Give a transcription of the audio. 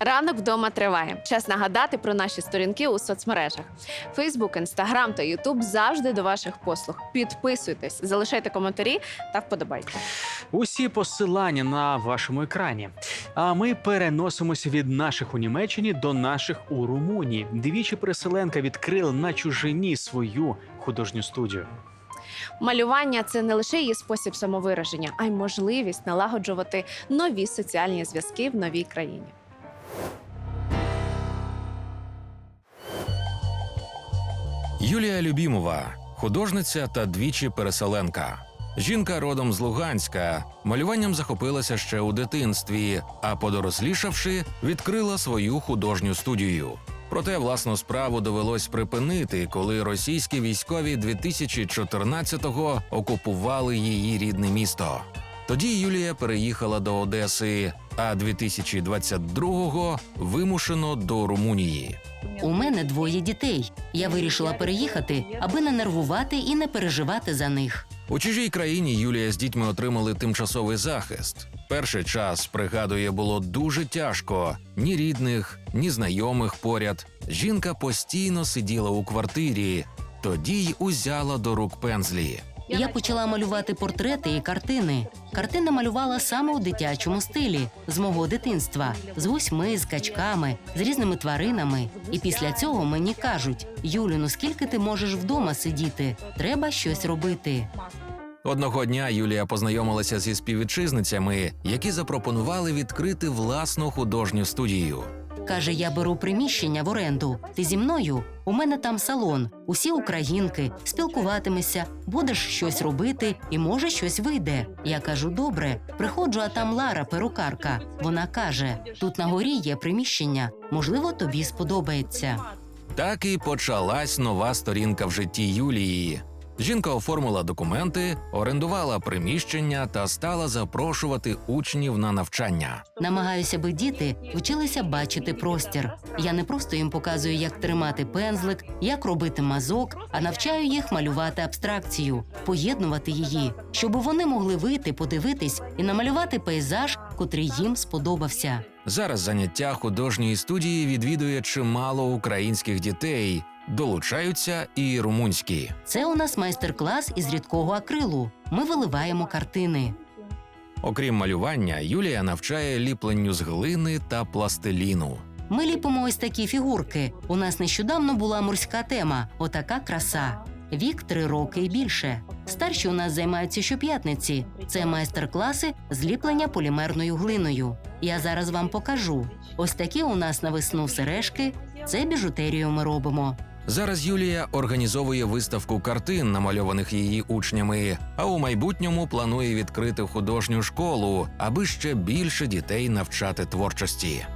Ранок вдома триває. Час нагадати про наші сторінки у соцмережах. Фейсбук, Інстаграм та Ютуб завжди до ваших послуг. Підписуйтесь, залишайте коментарі та вподобайте. Усі посилання на вашому екрані. А ми переносимося від наших у Німеччині до наших у Румунії. Двічі переселенка відкрила на чужині свою художню студію. Малювання це не лише її спосіб самовираження, а й можливість налагоджувати нові соціальні зв'язки в новій країні. Юлія Любімова, художниця та двічі переселенка. Жінка родом з Луганська, малюванням захопилася ще у дитинстві, а подорослішавши, відкрила свою художню студію. Проте власну справу довелось припинити, коли російські військові 2014-го окупували її рідне місто. Тоді Юлія переїхала до Одеси, а 2022-го вимушено до Румунії. У мене двоє дітей. Я вирішила переїхати, аби не нервувати і не переживати за них. У чужій країні Юлія з дітьми отримали тимчасовий захист. Перший час, пригадує, було дуже тяжко: ні рідних, ні знайомих поряд. Жінка постійно сиділа у квартирі, тоді й узяла до рук пензлі. Я почала малювати портрети і картини. Картини малювала саме у дитячому стилі з мого дитинства, з гусьми, з качками, з різними тваринами. І після цього мені кажуть: Юлю, ну скільки ти можеш вдома сидіти? Треба щось робити. Одного дня Юлія познайомилася зі співвітчизницями, які запропонували відкрити власну художню студію. Каже, я беру приміщення в оренду. Ти зі мною? У мене там салон, усі українки, спілкуватимешся, будеш щось робити, і може щось вийде. Я кажу, добре. Приходжу, а там Лара, перукарка. Вона каже: тут на горі є приміщення, можливо, тобі сподобається. Так і почалась нова сторінка в житті Юлії. Жінка оформила документи, орендувала приміщення та стала запрошувати учнів на навчання. Намагаюся, аби діти вчилися бачити простір. Я не просто їм показую, як тримати пензлик, як робити мазок, а навчаю їх малювати абстракцію, поєднувати її, щоб вони могли вийти, подивитись і намалювати пейзаж, котрий їм сподобався. Зараз заняття художньої студії відвідує чимало українських дітей, долучаються і румунські. Це у нас майстер-клас із рідкого акрилу. Ми виливаємо картини. Окрім малювання, Юлія навчає ліпленню з глини та пластиліну. Ми ліпимо ось такі фігурки. У нас нещодавно була морська тема отака краса. Вік три роки і більше. Старші у нас займаються щоп'ятниці. Це майстер-класи з ліплення полімерною глиною. Я зараз вам покажу. Ось такі у нас на весну сережки. Це біжутерію ми робимо. Зараз Юлія організовує виставку картин, намальованих її учнями, а у майбутньому планує відкрити художню школу, аби ще більше дітей навчати творчості.